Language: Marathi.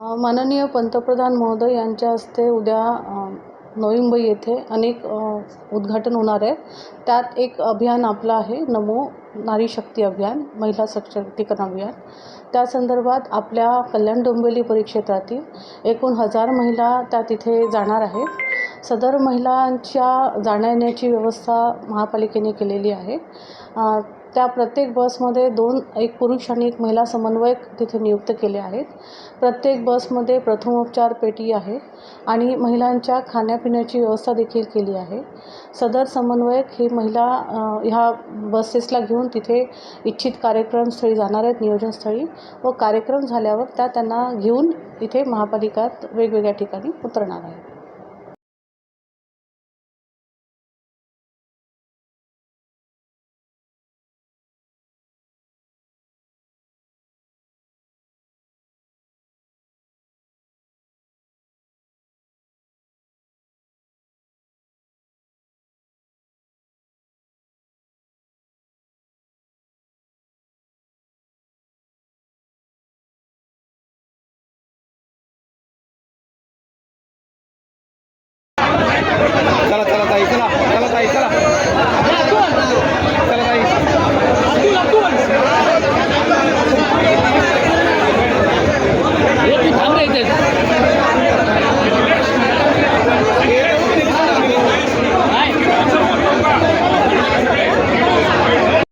माननीय पंतप्रधान महोदय यांच्या हस्ते उद्या अ, नवी येथे अनेक उद्घाटन होणार आहे. त्यात एक अभियान आपलं आहे नमो नारी शक्ती अभियान महिला सशक्तीकरण अभियान. त्या संदर्भात आपल्या कल्याण डोंबिवली परिक्षेत्रातील एकूण हजार महिला त्या तिथे जाणार आहेत. सदर महिलांच्या जाण्या येण्याची व्यवस्था महापालिकेने केलेली आहे. त्या प्रत्येक बसमध्ये दोन एक पुरुष आणि एक महिला समन्वयक तिथे नियुक्त केले आहेत. प्रत्येक बसमध्ये प्रथमोपचार पेटी आहे आणि महिलांच्या खाण्यापिण्याची व्यवस्था देखील केली आहे. सदर समन्वयक हे महिला ह्या बसेसला घेऊन तिथे इच्छित कार्यक्रमस्थळी जाणार आहेत नियोजनस्थळी व कार्यक्रम झाल्यावर त्या त्यांना घेऊन इथे महापालिकात वेगवेगळ्या ठिकाणी उतरणार आहेत.